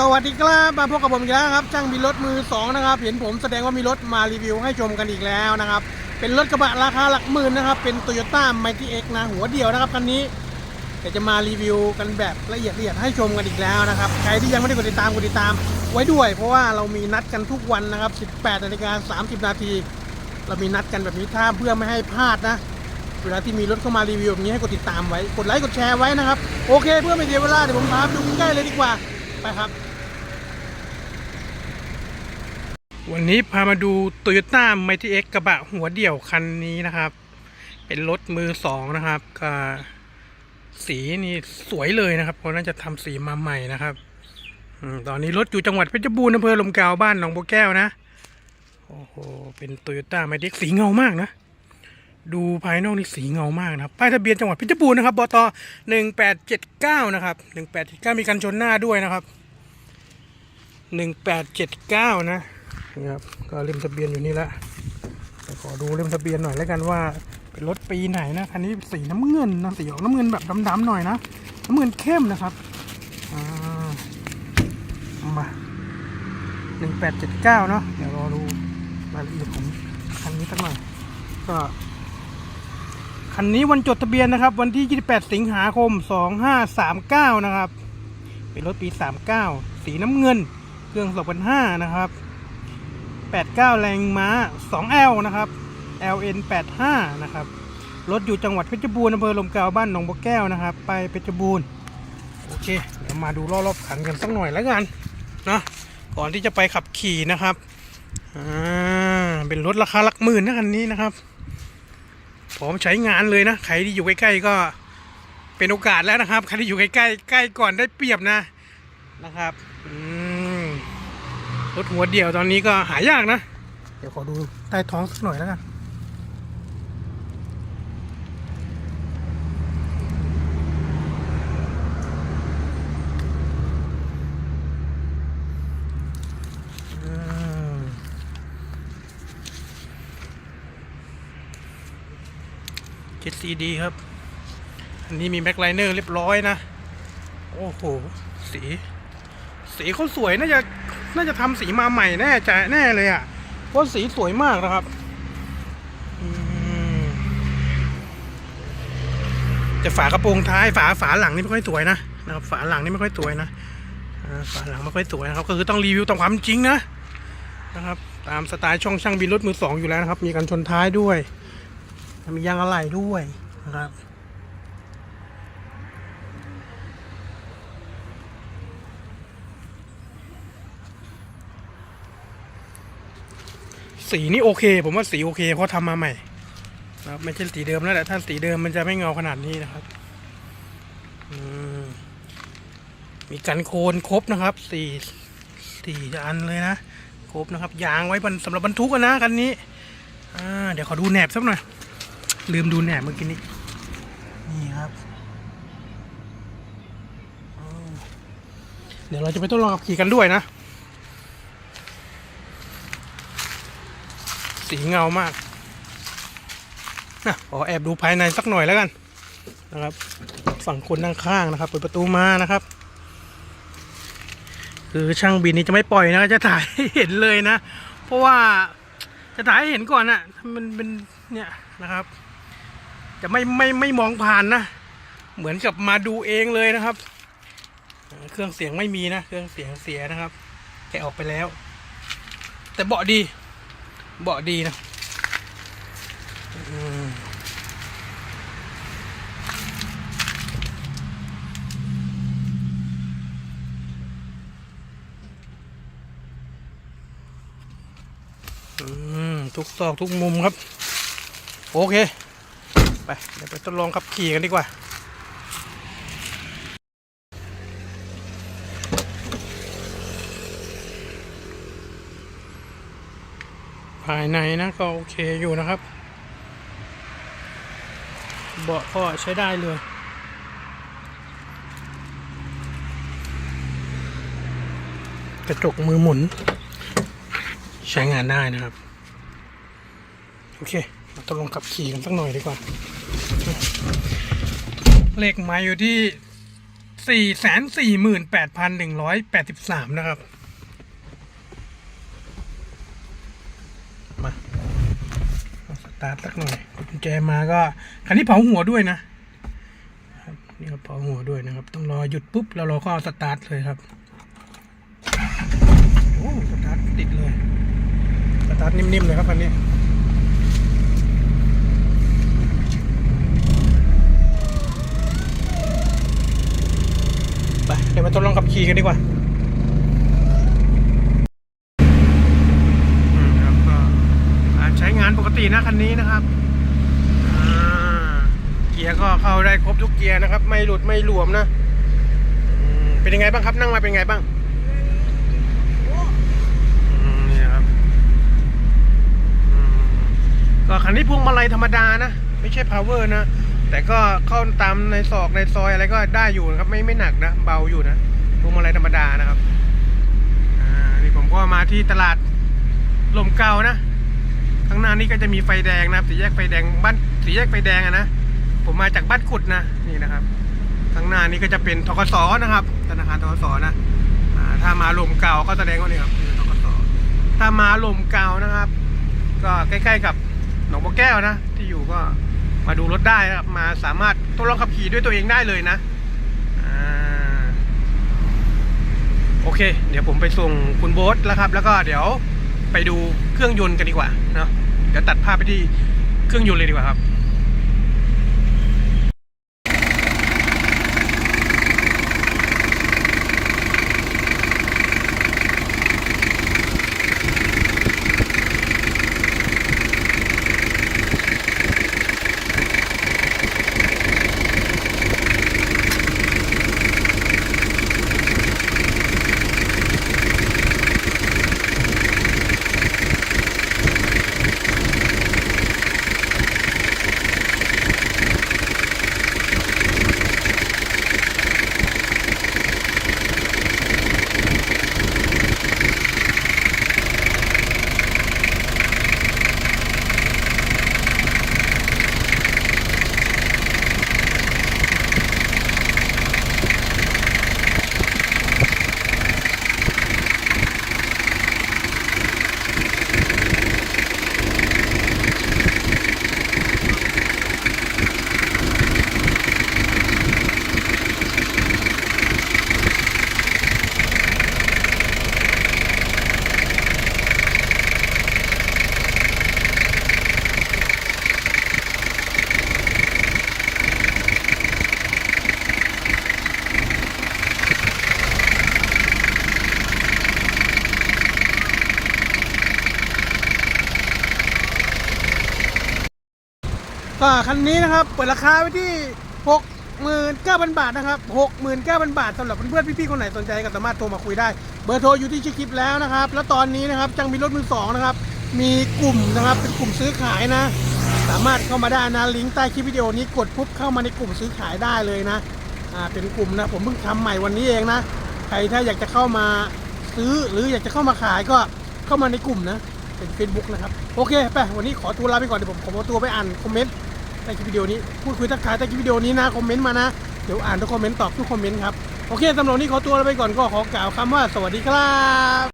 สวัสดีครับมาพบกับผมอีกแล้วครับช่างมีรถมือสองนะครับเห็นผมแสดงว่ามีรถมารีวิวให้ชมกันอีกแล้วนะครับ เป็นรถกระบะราคาหลักหมื่นนะครับ เป็น t o y ยต้าไมตี้เอ็กนะหัวเดียวนะครับคันนี้เดี๋ยวจะมารีวิวกันแบบละเอียดละเอียดให้ชมกันอีกแล้วนะครับใครที่ยังไม่ได้กดติดตามกดติดตามไว้ด้วย เพราะว่าเรามีนัดกันทุกวันนะครับ 18นาฬิกา30 นาทีเรามีนัดกันแบบนี้ถ้าเพื่อไม่ให้พลาดนะเวลาที่มีรถเข้ามารีวิวแบบนี้ให้กดติดตามไว้กดไลค์กดแชร์ไว้นะครับโอเค เพื่อไม่เสียเวลาเดี๋ยวผมพาไปดูใกล้เลยดีกว่าไปครับ วันนี้พามาดู Toyota m i g h t X กระบะหัวเดี่ยวคันนี้นะครับ เป็นรถมือสองนะครับก็สีนี่สวยเลยนะครับ เพราะน่าจะทำสีมาใหม่นะครับอตอนนี้รถอยู่จังหวัดเพชรบูรณ์อำเภอลมเกาวบ้านหนองบัวแก้วนะ โอ้โห เป็น Toyota m i g h t X สีเงามากนะ ดูภายนอกนี่สีเงามากนะครับ ป้ายทะเบียนจังหวัดเพชรบูรณ์นะครับบตหนึ่งแปดเจ็ดเก้านะครับหนึ่งแปดเจ็ดเก้ามีกันชนหน้าด้วยนะครับหนึ่งแปดเจ็ดเก้านะ นี่ครับก็เล่มทะเบียนอยู่นี่ละแต่ขอดูเล่มทะเบียนหน่อยแล้วกันว่าเป็นรถปีไหนนะคันนี้สีน้ำเงินนะสีออกน้ำเงินแบบดำๆหน่อยนะน้ำเงินเข้มนะครับอ่ามาหนึ่งแปดเจ็ดเก้าเนาะเดี๋ยวรอดูรายละเอียดของคันนี้สักหน่อยก็คันนี้วันจดทะเบียนนะครับ วันที่ 28 สิงหาคม 2539 นะครับ เป็นรถปี 39 สีน้ำเงิน เครื่อง2,500นะครับ 89 แรงม้า 2L นะครับ LN 85นะครับ รถอยู่จังหวัดเพชรบูรณ์อำเภอลมเกาวบ้านหนองบัวแก้วนะครับ ไปเพชรบูรณ์โอเค เดี๋ยวมาดูรอบๆขันกันสักหน่อยแล้วกันนะก่อนที่จะไปขับขี่นะครับอ่าเป็นรถราคาหลักหมื่นนะคันนี้นะครับพร้อมใช้งานเลยนะใครที่อยู่ใกล้ๆก็เป็นโอกาสแล้วนะครับใครที่อยู่ใกล้ๆใกล้ก่อนได้เปรียบนะนะครับอืม รถหัวเดียวตอนนี้ก็หายากนะ เดี๋ยวขอดูใต้ท้องสักหน่อยแล้วกันอืมเจ็ดซีดีครับ อันนี้มีแบ็คไลเนอร์เรียบร้อยนะ โอ้โห สี สีเขาสวยน่าจะ น่าจะทำสีมาใหม่แน่ใจแน่เลยอะ่ะเพราะสีสวยมากนะครับอืมแต่ฝากระโปรงท้ายฝาฝาหลังนี่ไม่ค่อยสวยนะนะครับฝาหลังนี่ไม่ค่อยสวยนะฝาหลังไม่ค่อยสวยนะครับก็คือต้องรีวิวตามความจริงนะนะครับ ตามสไตล์ช่องช่างบินรถมือสองอยู่แล้วนะครับ มีกันชนท้ายด้วย มียางอะไหล่ด้วยนะครับ สีนี่โอเค ผมว่าสีโอเคเพราะทำมาใหม่นะครับไม่ใช่สีเดิมแล้วแหละถ้าสีเดิมมันจะไม่เงาขนาดนี้นะครับมีกันโคนครบนะครับสี่สี่อันเลยนะครบนะครับ ยางไว้สำหรับบรรทุกนะคันนี้เดี๋ยวขอดูแหนบสักหน่อยลืมดูแหนบเมื่อกี้นี้นี่ครับเดี๋ยวเราจะไปทดลองขับขี่กันด้วยนะ สีเงามากนะขอแอบดูภายในสักหน่อยแล้วกันนะครับ ฝั่งคนนั่งข้างนะครับ เปิดประตูมานะครับ คือช่างบินนี่จะไม่ปล่อยนะจะถ่ายให้เห็นเลยนะ เพราะว่าจะถ่ายให้เห็นก่อนนะมันเป็นเนี่ยนะครับ จะไม่ไม่ไม่มองผ่านนะ เหมือนกับมาดูเองเลยนะครับ เครื่องเสียงไม่มีนะ เครื่องเสียงเสียนะครับแกออกไปแล้ว แต่เบาะดี เบาะดีนะอืมทุกซอกทุกมุมครับ โอเค ไป เดี๋ยวไปทดลองขับขี่กันดีกว่าายในนะก็โอเคอยู่นะครับ เบาะก็ใช้ได้เลยกระจกมือหมุน ใช้งานได้นะครับ โอเค มาทดลองขับขี่กันสักหน่อยดีกว่า เลขไม้อยู่ที่สี่แสนสี่หมื่นแปดพันหนึ่งร้อยแปดสิบสามนะครับ มาเอาส ตาร์ทสักหน่อยกดกุญแจมาก็คันนี้เผาหัวด้วยนะนี่ครับเผาหัวด้วยนะครับ ต้องรอหยุดปุ๊บแล้วเราก็เอาสตาร์ทเลยครับโอ้สตาร์ทติดเลย สตาร์ทนิ่มๆเลยครับคันนี้ไปเดี๋ยวมาทดลองขับขี่กันดีกว่า อืมครับก็อ่าใช้งานปก ตินะคันนี้นะครับเกียร์ก็เข้าได้ครบทุกเกียร์นะครับ ไม่หลุดไม่หลวมนะมเป็นยังไงบ้างครับนั่งมาเป็นยังไงบ้างนี่ครับก็คันนี้พวงมาลัยธรรมดานะ ไม่ใช่ power นะ แต่ก็เข้าตามในศอกในซอยอะไรก็ได้อยู่นะครับ ไม่ไม่หนักนะ เบาอยู่นะพวงมาลัยธรรมดานะครับอ่านี่ผมก็มาที่ตลาดลมเก่านะ ข้างหน้านี้ก็จะมีไฟแดงนะครับสีแยกไฟแดงบ้านสีแยกไฟแดงอะนะผมมาจากบ้านขุดนะนี่นะครับข้างหน้านี้ก็จะเป็นทกสนะครับธนาคารทกสนะถ้ามาลมเก่าก็แสดงว่านี่ครับคือทกสถ้ามาลมเก่านะครับ ก็ใกล้ๆกับหนองบัวแก้วนะ ที่อยู่ก็มาดูรถได้นะครับ มาสามารถทดลองขับขี่ด้วยตัวเองได้เลยนะโอเค เดี๋ยวผมไปส่งคุณโบ๊ทแล้วครับ แล้วก็เดี๋ยว ไปดูเครื่องยนต์กันดีกว่าเนาะเดี๋ยวตัดภาพไปที่เครื่องยนต์เลยดีกว่าครับ ก็คันนี้นะครับ เปิดราคาไว้ที่ 69,000 บาทนะครับ 69,000 บาทสำหรับเพื่อนๆพี่ๆคนไหนสนใจก็สามารถโทรมาคุยได้ เบอร์โทรอยู่ที่ชื่อคลิปแล้วนะครับ แล้วตอนนี้นะครับจังมีรถมือสองนะครับมีกลุ่มนะครับเป็นกลุ่มซื้อขายนะ สามารถเข้ามาได้นะลิงก์ใต้คลิปวิดีโอนี้กดปุ๊บเข้ามาในกลุ่มซื้อขายได้เลยนะอ่าเป็นกลุ่มนะผมเพิ่งทำใหม่วันนี้เองนะใครถ้าอยากจะเข้ามาซื้อหรืออยากจะเข้ามาขายก็เข้ามาในกลุ่มนะเป็น Facebook นะครับ โอเคไปวันนี้ขอตัวลาไปก่อนเดี๋ยวผมขอตัวไปอ่านคอมเมนต์ ใต้คลิปวิดีโอนี้พูดคุยทักทายใต้คลิปวิดีโอนี้นะคอมเมนต์มานะเดี๋ยวอ่านทุกคอมเมนต์ตอบทุกคอมเมนต์ครับโอเคสำหรับนนี้ขอตัวลาไปก่อนก็ขอกล่าวคำว่าสวัสดีครับ